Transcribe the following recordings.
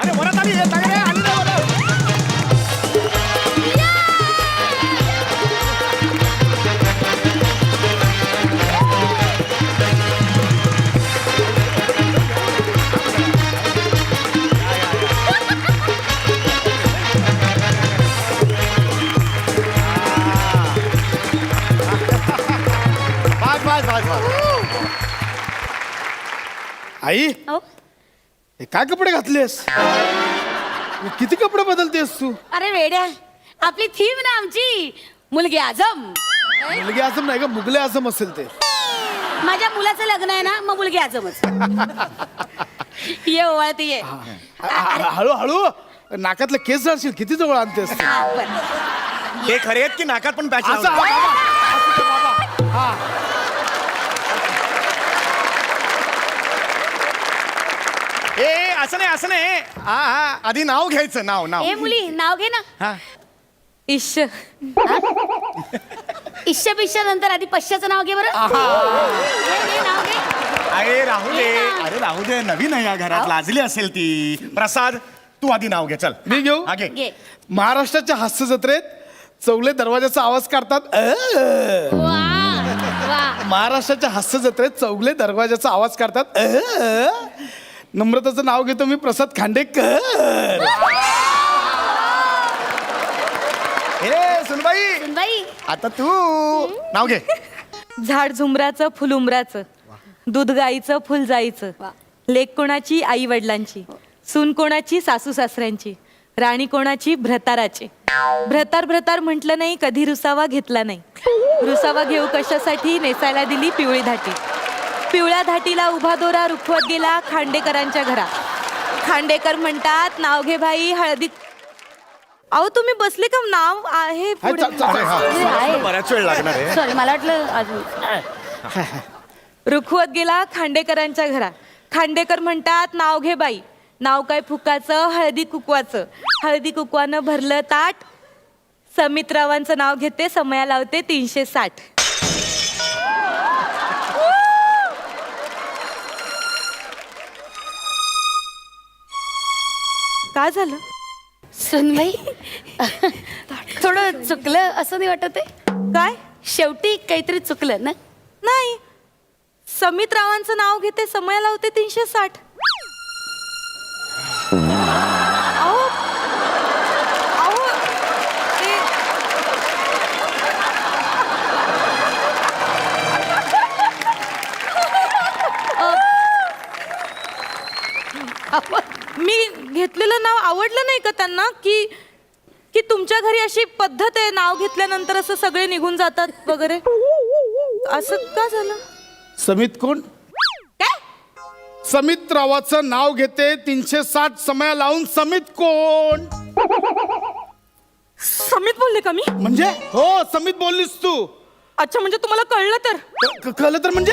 अरे वरात आली हे काय कपडे घातलेस किती कपडे बदलतेस तू अरे वेड्या आपली थीम ना आमची मुलगी आजम मुलगी असं नाही का मुगले असं असेल ते माझ्या मुलाचं लग्न आहे ना मग मुलगी आजमच ये ओवाळते ये ह- ह- हळू हळू नाकातले केस जाशील किती जवळ आणतेस तू? हा, बरं. हे खरे आहेत की नाकात पण पॅच असं हा, बाबा. असं ते बाबा. हा. ए असं नाही असं नाही. हा हा आधी नाव घ्यायचं नाव नाव. ए मुली नाव घे ना. हा. इश्श इश्श बिश्श नंतर आधी पश्याचं नाव घे बरं. घे, घे, नाव घे. अरे राहू दे. अरे राहू दे. नवीन आहे या घरात. लाजली असेल ती. प्रसाद तू आधी नाव घे. चल. मी घेऊ? हा, घे. घे. महाराष्ट्राच्या हास्य जत्रेत चौले दरवाजाचा आवाज काढतात अ. वा वा. महाराष्ट्राच्या हास्य जत्रेत चौगले दरवाजाचा आवाज काढतात अ. नम्रताचं नाव घेतो मी प्रसाद खांडेकर. हे सुनबाई. बाई आता तू नाव घे. झाड झुमराचं फुल उमराचं. दूध गाईचं फुल जाईचं. लेक कोणाची? आई वडिलांची सून कोणाची? सासू सासऱ्यांची. राणी कोणाची? भ्रताराची. भ्रतार भ्रतार म्हटलं नाही कधी रुसावा घेतला नाही. रुसावा घेऊ कशासाठी? नेसायला दिली पिवळी धाटी. पिवळ्या धाटीला उभा दोरा रुखवत गेला खांडेकरांच्या घरा खांडेकर म्हणतात नाव घे भाई हळदी अहो तुम्ही बसले का? नाव आहे हा, पुढे. चा- चा- अरे हा. हे आहे. बराच वेळ लागणार आहे. सॉरी मला वाटलं अजून. रुखवत गेला खांडेकरांच्या घरा खांडेकर म्हणतात नाव घे बाई. नाव काय फुकाचं? हळदी कुकवाचं. हळदी कुकवानं भरलं ताट. समित्रावांचं नाव घेते समया लावते तीनशे साठ. काय झालं? सुनबाई थोडं चुकलं असं नाही वाटत आहे? काय? शेवटी काहीतरी चुकलं ना? नाही. समित रावांचं नाव घेते समया लावते तीनशे साठ अहो अहो ते- मी घेतलेलं नाव आवडलं नाही का त्यांना? की की तुमच्या घरी अशी पद्धत आहे नाव घेतल्यानंतर असं सगळे निघून जातात वगैरे? असं का झालं? समित कोण? काय? समित रावाचं नाव घेते तीनशे साठ समया लावून समित कोण? समित बोलले का मी? म्हणजे? हो समित बोललीस तू. अच्छा म्हणजे तुम्हाला कळलं तर? क- क- कळलं तर म्हणजे?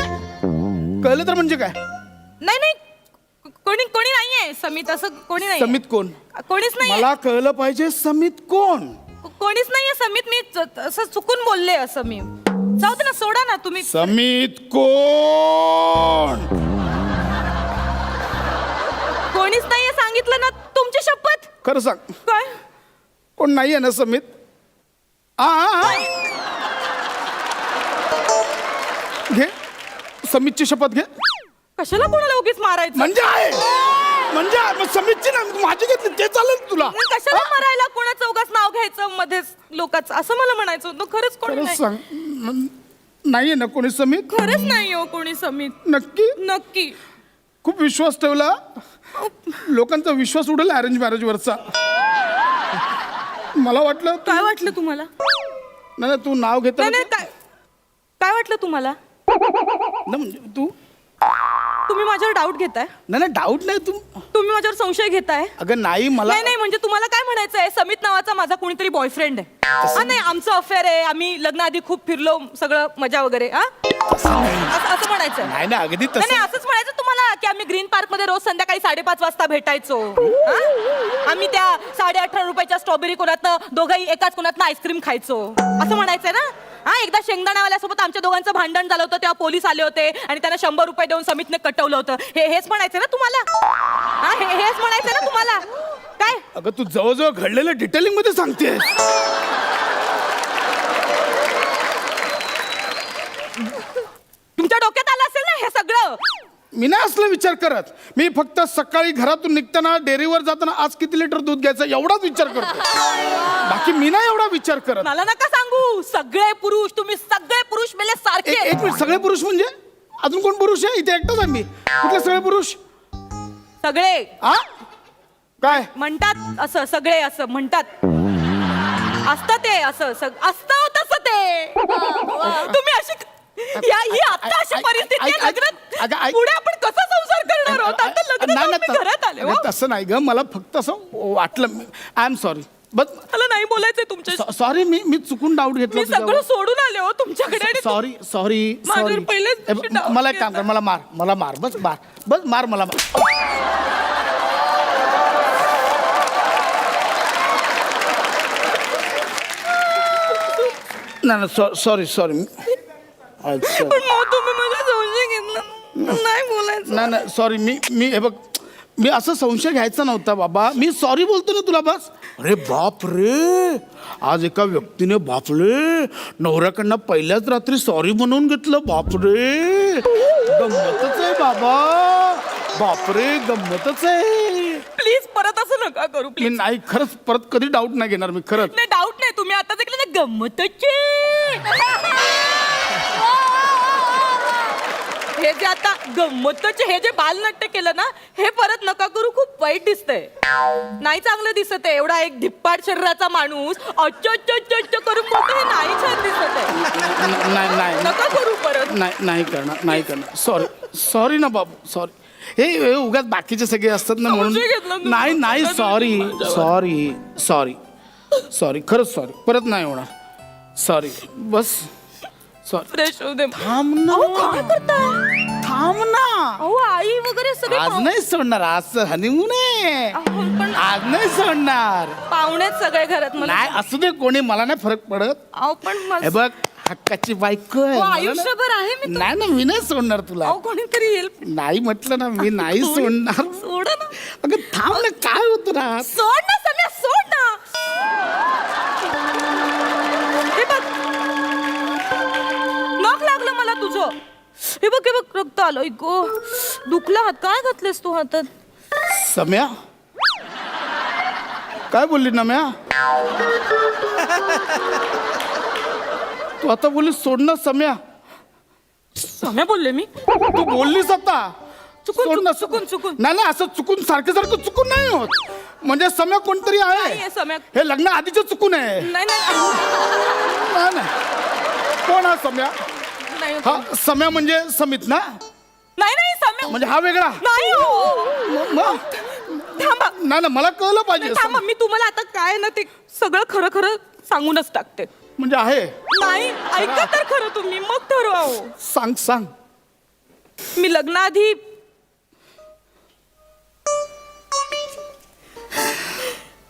कळलं तर म्हणजे काय? नाही नाही कोणी कोणी नाहीये. समित असं कोणी नाही समित कोण? कोणीच नाहीये. मला कळलं पाहिजे समित कोण? कोणीच नाहीये समित. मी च- असं चुकून बोलले असं मी. जाऊ दे ना सोडा ना तुम्ही. समित कोण? कोणीच नाहीये सांगितलं ना तुमची शपथ. खरं सांग. काय? कोण नाहीये ना समित? आ, आ, आ. घे. समितची शपथ घे. कशाला कोणाला उगीच मारायचं? म्हणजे आहे. म्हणजे आहे. मग समितची ना माझी घेतली ते चालेल तुला? मग कशाला मारायला कोणाचं उगाच नाव घ्यायचं मध्येच लोकांचं? असं मला म्हणायचं होतं. खरंच कोणी नाही. सांग. न- नाहीये ना कोणी समित? खरंच नाही हो कोणी समित. नक्की? नक्की. खूप विश्वास ठेवला. लोकांचा विश्वास उडेल अरेंज मॅरेज वरचा मला वाटलं तू- काय वाटलं तुम्हाला? नाही नाही, तू नाव घेता नाही नाही काय काय वाटलं तुम्हाला? ना म्हणजे तू तुम्ही माझ्यावर डाऊट घेताय? नाही नाही डाऊट नाही तू तुम्ही माझ्यावर संशय घेताय? अगं नाही मला नाही नाही म्हणजे तुम्हाला काय म्हणायचं आहे? समित नावाचा माझा कोणीतरी बॉयफ्रेंड आहे. हा नाही आमचं अफेअर आहे. आम्ही लग्नाआधी खूप फिरलो सगळं मजा वगैरे हा? असं असं म्हणायचं आहे. नाही ना अगदी नाही तसं नाही असंच म्हणायचं तुम्हाला की आम्ही ग्रीन पार्कमध्ये रोज संध्याकाळी साडेपाच वाजता भेटायचो. हा? आम्ही त्या साडे अठरा रुपयाच्या स्ट्रॉबेरी कोणातनं दोघंही एकाच कोणातनं आईस्क्रीम खायचो. असं म्हणायचंय ना? हा एकदा शेंगदाणावाल्यासोबत आमच्या दोघांचं भांडण झालं होतं तेव्हा पोलीस आले होते आणि त्यांना शंभर रुपये देऊन समितने कटवलं होतं. हे हेच म्हणायचं ना तुम्हाला? हा हे हेच म्हणायचं ना तुम्हाला? काय? अगं तू जवळजवळ घडलेलं डिटेलिंगमध्ये सांगते तुमच्या डोक्यात आलं असेल ना हे सगळं मी नाही असलं विचार करत. मी फक्त सकाळी घरातून निघताना डेअरीवर जाताना आज किती लिटर दूध घ्यायचं एवढाच विचार करतो बाकी मी नाही एवढा विचार करत. मला नका सांगू. सगळे पुरुष तुम्ही सगळे पुरुष मेले एक सारखे एक मिनिट सगळे पुरुष म्हणजे? अजून कोण पुरुष आहे? इथे एकटाच आहे मी. कुठले सगळे पुरुष? सगळे. आ? काय? म्हणतात असं सगळे असं म्हणतात. असतं ते असं सग- असतं तसं ते. तुम्ही अशी या ही आता अशी परिस्थिती आहे पुढे आपण कसा संसार करणार आहोत? आता लग्न नाही, मी घरात आले अगं, हो. तसं नाही ग मला फक्त असं वाटलं आय एम सॉरी बस मला नाही बोलायचंय तुमच्या सॉरी मी मी चुकून डाऊट घेतला मी सगळं सोडून आले हो तुमच्याकडे आणि सॉरी सॉरी माझ्यावर सॉरी पहिलेच ए, डाऊट मला एक काम कर मला मार मला मार बस मार बस मार मला मार. नाही सॉरी सॉरी अच्छा. पण मग तुम्ही संशय घेतला नाही बोलायचं. नाही नाही सॉरी मी मी हे बघ मी असं संशय घ्यायचा नव्हता बाबा. मी सॉरी बोलतो ना तुला बस. अरे बाप रे! आज एका व्यक्तीने बापले. नवऱ्याकडनं पहिल्याच रात्री सॉरी म्हणून घेतलं बापरे गंमतच आहे बाबा. बापरे गंमतच आहे. प्लीज परत असं नका करू मी प्लीज नाही खरंच परत कधी डाऊट नाही घेणार मी खरंच. नाही डाऊट नाही. तुम्ही आता ऐकलं ना गंमतचे हे जे आता गंमतचे हे जे बालनाट्य केलं ना हे परत नका करू खूप वाईट दिसतंय. नाही चांगलं दिसत आहे एवढा एक धिप्पाड शरीराचा माणूस अच्च अच्च अच्च करून बोलतो हे नाही छान दिसत आहे न- नाही नाही. नका करू परत. नाही नाही करणार नाही करणार. सॉरी सॉरी ना बाबू सॉरी हे हे उगाच बाकीचे सगळे असतात ना म्हणून. नाही नाही सॉरी सॉरी सॉरी सॉरी खरंच सॉरी परत नाही होणार. सॉरी बस. सॉरी फ्रेश होऊ दे. थांब ना. अहो, काय करताय? थांब ना अहो आई वगैरे सगळे आज पाहु- नाही सोडणार आज हनीमून आहे. अहो, पण आज नाही सोडणार. पाहुणेच सगळे घरात मला नाही असू दे कोणी मला नाही फरक पडत. अहो पण हे मला- बघ हक्काची बायको आहे मला आयुष्यभर आहे मी नाही ना मी नाही सोडणार तुला. अहो कोणीतरी येईल. नाही म्हटलं ना मी नाही सोडणार. सोड ना. अगं थांब ना काय होत ना? सोड ना सम्या सोड ना. हे बघ. लागलं मला तुझं. हे बघ हे बघ रक्त आलं. गो दुखला हात. काय घातलेस तू हातात? सम्या? काय बोलली ना म्या तू आता बोलली सोडणं सम्या. सम्या बोलले मी? तू बोललीस आता. चुकून, सोडणं चुकून, चुकून. नाही नाही असं चुकून सारखं सारखं चुकून नाही होत. म्हणजे सम्या कोणतरी आहे. सम्या. हे लग्न आधीच चुकून आहे. नाही नाही नाही, नाही. कोण हा सम्या? नाही हा सम्या म्हणजे समित ना? नाही नाही सम्या म्हणजे हा वेगळा. नाही हो. म- थांबा. नाही ना मला कळलं पाहिजे थांबा मी तुम्हाला आता काय ना ते सगळं खरं खरं सांगूनच टाकते. म्हणजे आहे. नाही ऐका तर खरं तुम्ही मग ठरवा हो. सांग सांग. मी लग्नाआधी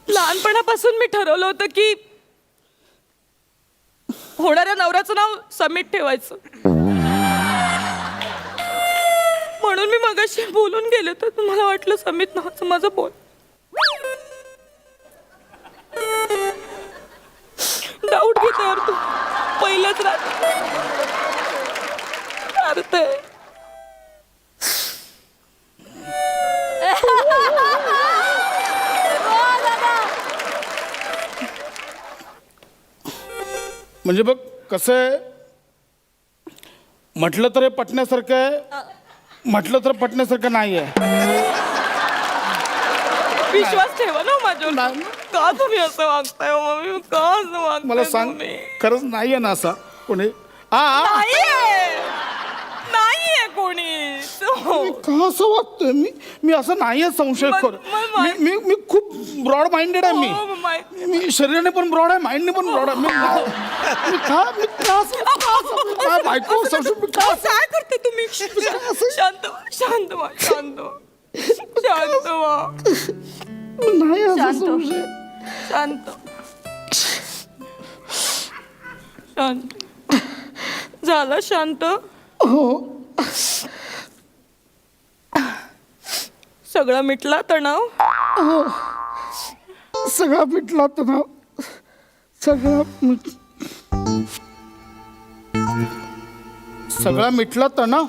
लहानपणापासून मी ठरवलं होतं की होणाऱ्या नवऱ्याचं नाव समीट ठेवायचं. म्हणून मी मगाशी बोलून गेले तर तुम्हाला वाटलं समीत नावाचं माझं बोल. डाऊट घेते तू पहिलंच राहते. म्हणजे बघ कसं आहे म्हटलं तर हे पटण्यासारखं आहे म्हटलं तर पटण्यासारखं नाही आहे विश्वास ठेवा ना माझ्यावर. नाही. का तुम्ही असं वागताय हो मम्मी? का असं वागताय मला सांग तुम्ही? खरंच नाही आहे ना असा कोणी. हा हा. नाहीये. नाहीये कोणी. हो. का असं वागतोय? मी मी असं नाही आहे संशय मग- कर मग- मी मी मी खूप ब्रॉड माइंडेड आहे मी. हो, माय- मी शरीराने पण ब्रॉड आहे माइंडने पण ब्रॉड आहे. मी मी का मी का असं का असं काय बायको संशय मी का असं काय करते तुम्ही? शांत व्हा, शांत व्हा, शांत व्हा. शांत व्हा. नाही असं शांत. संशय. शांत. शांत. झालं शांत? हो. सगळा मिटला तणाव सगळा मिटला तणाव सगळा मिट सगळा मिटला तणाव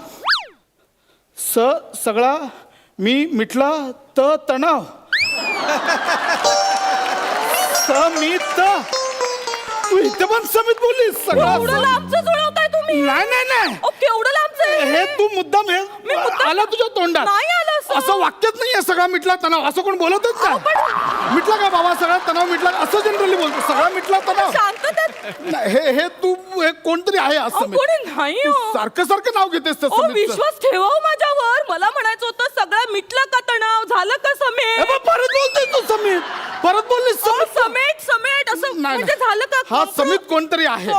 स सगळा मी मिटला त तणाव स मी त? तू इथे पण समित बोललीस? सगळा एवढं लांबचं जुळवताय तुम्ही? नाही नाही नाही. अहो, केवढं लांबचं आहे? हे तू मुद्दाम हे मुद्दाम- आला तुझ्या तोंडात. नाही असं. वाक्यच नाहीये सगळा मिटला तणाव. असं कोण बोलतच का मिटला का बाबा? सगळा तणाव मिटला असं जनरली बोलतो. सगळा मिटला तणाव. नाही, हे हे तू हे कोणतरी आहे अहो, असं कोणी नाही तू हो. सारखं सारखं नाव घेतेस ओ तसं विश्वास ठेवा हो माझ्यावर. मला म्हणायचं होतं सगळं मिटलं का तणाव? झालं का समेट? परत बोलतोय तू समीर परत बोललीस अहो, समीर. समेट समेट. असं नाही, म्हणजे नाही. झालं हा? समित कोणतरी आहे?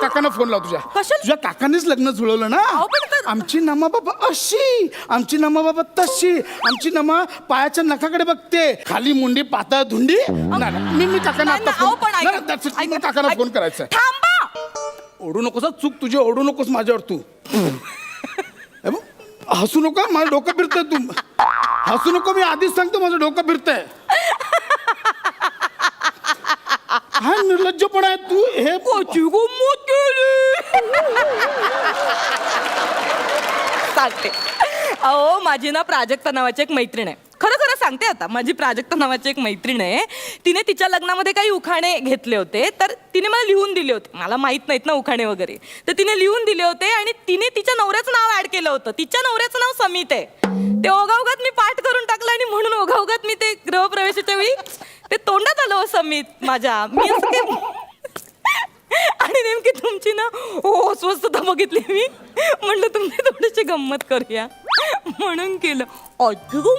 काकांना फोन लाव तुझ्या कशाला? तुझ्या काकांनीच लग्न जुळवलं ना अहो, पण तर- आमची नमा बाबा अशी आमची नमा बाबा तशी आमची नमा पायाच्या नखाकडे बघते खाली मुंडी पातळ धुंडी नाही, नाही, मी मी काकांना आता फोन नाही, that's it. काकांना फोन करायचा आहे. थांबा ओढू नकोस हं, चूक तुझी ओढू नकोस माझ्यावर तू हे बघ, हसू नको माझं डोकं फिरतंय तू हसू नको मी आधीच सांगतो माझं डोकं फिरतंय हा निर्लज्जपणा आहे तू हे कोची गंमत केली सांगते. अहो माझी ना प्राजक्ता नावाची एक मैत्रीण आहे. खरं खरं सांगते आता माझी प्राजक्ता नावाची एक मैत्रीण आहे. तिने तिच्या लग्नामध्ये काही उखाणे घेतले होते तर तिने मला लिहून दिले होते. मला माहीत नाहीत ना उखाणे वगैरे. तर तिने लिहून दिले होते आणि तिने तिच्या नवऱ्याचं नाव ऍड केलं होतं. तिच्या नवऱ्याचं नाव समित आहे. ते ओघावघात मी पाठ करून टाकलं आणि म्हणून ओघावघात मी ते गृहप्रवेशाच्या वेळी समित माझ्या मी असं आणि नेमकी तुमची ना हो स्वस्तता बघितली मी. म्हणलं तुम्ही थोडीशी गंमत करूया. म्हणून केलं. अजून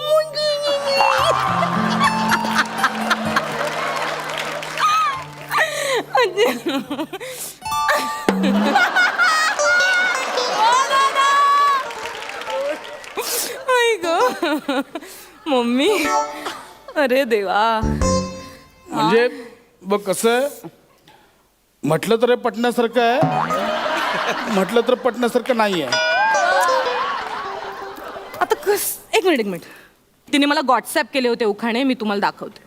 ग. मम्मी. अरे देवा. म्हणजे बघ कसं म्हटलं तर हे पटण्यासारखं आहे म्हटलं तर पटण्यासारखं नाही आहे आता कस एक मिनिट एक मिनिट. तिने मला व्हॉट्सॲप केले होते उखाणे मी तुम्हाला दाखवते.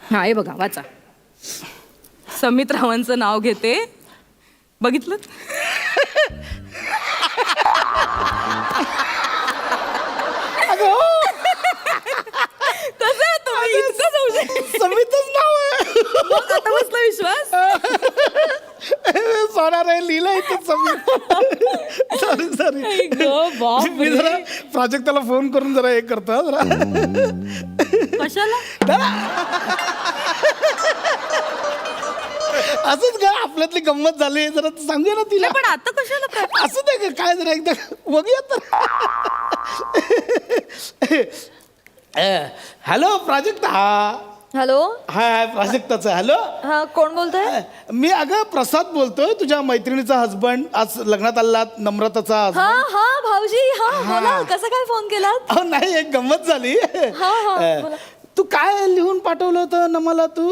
हा हे बघा वाचा. समित रावांचं नाव घेते. बघितलं कसं आहे तुम्ही इतकं संशय समितच नाव आहे मग आता बसला विश्वास सॉरी रे लिहिलं इथं समित सॉरी सॉरी. मी जरा प्राजक्ताला फोन करून जरा हे करतो जरा. कशाला? असंच का आपल्यातली गंमत झाली जरा सांगूया ना तिला. पण आता कशाला असं नाही काय जरा एकदा बघूया तर. हॅलो प्राजक्ता. हा हॅलो हाय हाय प्राजक्ताचा हॅलो हा कोण बोलतोय मी अगं प्रसाद बोलतोय तुझ्या मैत्रिणीचा हजबंड आज लग्नात आला नम्रताचा हा husband. हा भाऊजी हा. बोला कसं काय फोन अहो नाही एक गंमत झाली हा, अ, बोला. तू काय लिहून पाठवलं होतं ना मला तू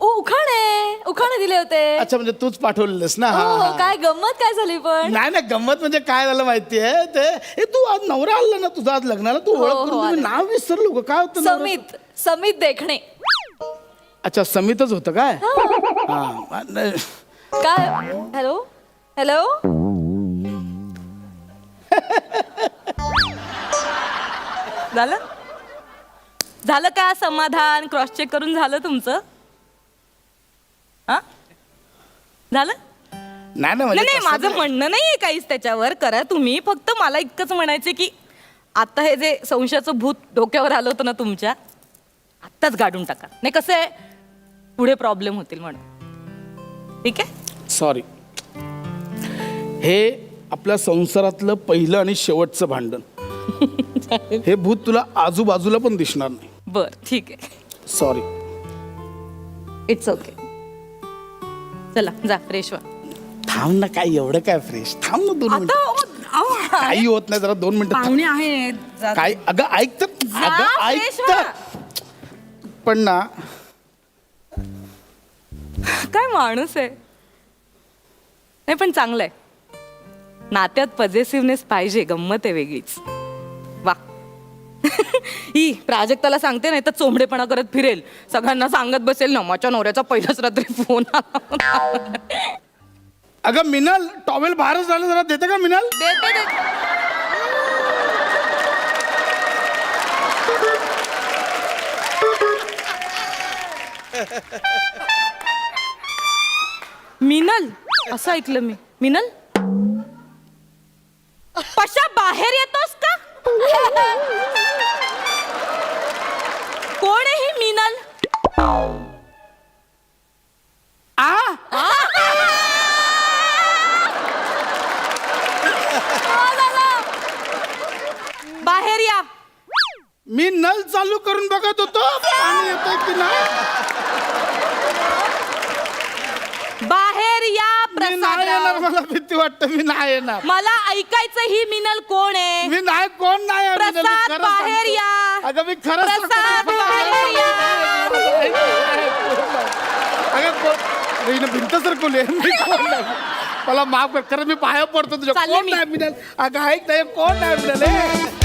ओ उखाणे उखाणे दिले होते अच्छा म्हणजे तूच पाठवलेस ना हो हा, हो हा. काय गंमत काय झाली पण नाही नाही गंमत म्हणजे काय झालं माहितीये ते हे तू आज नवरा आला ना तुझा आज लग्नाला तू हो, ओळख हो, करून. नाव विसरलो का? काय होतं? समित समित देखणे. अच्छा समितच होतं काय? हा. नाही. काय? हॅलो? हॅलो? झालं? झालं का समाधान? क्रॉस चेक करून झालं तुमचं? हा? झालं? नाही नाही नाही म्हणजे नाही कसं माझं नाही. म्हणणं नाहीये काहीच त्याच्यावर. करा तुम्ही. फक्त मला इतकंच म्हणायचं की आता हे जे संशयाचं भूत डोक्यावर आलं होतं ना तुमच्या आत्ताच गाडून टाका. नाही कसं आहे? पुढे प्रॉब्लेम होतील म्हणून. ठीक आहे? सॉरी हे आपल्या संसारातलं पहिलं आणि शेवटचं भांडण. हे भूत तुला आजूबाजूला पण दिसणार नाही. बर ठीक आहे. सॉरी इट्स ओके चला जा फ्रेश व्हा. थांब ना काय एवढं काय फ्रेश? थांब ना दोन मिनिटं. काही होत नाही जरा दोन मिनिटं थांब. पाहुणे आहेत. जा- काय? अगं ऐक तर. जा, अगं ऐक fresh तर. व्हा. पण ना. काय माणूस आहे? नाही पण चांगलं आहे. नात्यात पॉझिटिव्हनेस पाहिजे गंमत आहे वेगळीच. वा. ही प्राजक्ताला सांगते नाही तर चोंबडेपणा करत फिरेल. सगळ्यांना सांगत बसेल नमाच्या नवऱ्याचा पहिल्याच रात्री फोन आला अगं मिनल टॉवेल बाहेरच झालं जरा देते का मिनल? देते देते. मिनल असं ऐकलं मी. मिनल? पशा बाहेर येतोस का? कोण ही मिनल? आ? बाहेर या. मी नल चालू करून बघत होतो. पाणी येतंय की नाही बाहेर या मी नाही येणार प्रसाद मला भीती वाटते मी नाही येणार. मला ऐकायचं ही मिनल कोण आहे? मी नाही कोण नाही आहे, मिनल, मी प्रसाद खरं बाहेर. या. अगं मी खरं प्रसाद सांगतो. बाहेर या. अगं कोण? हिनं भिंत सरकवली मी कोण नाही? मला माफ कर खरं मी पाया पडतो तुझ्या. चालले कोण मी. नाही मिनल? अगं ऐक नाही कोण नाही ना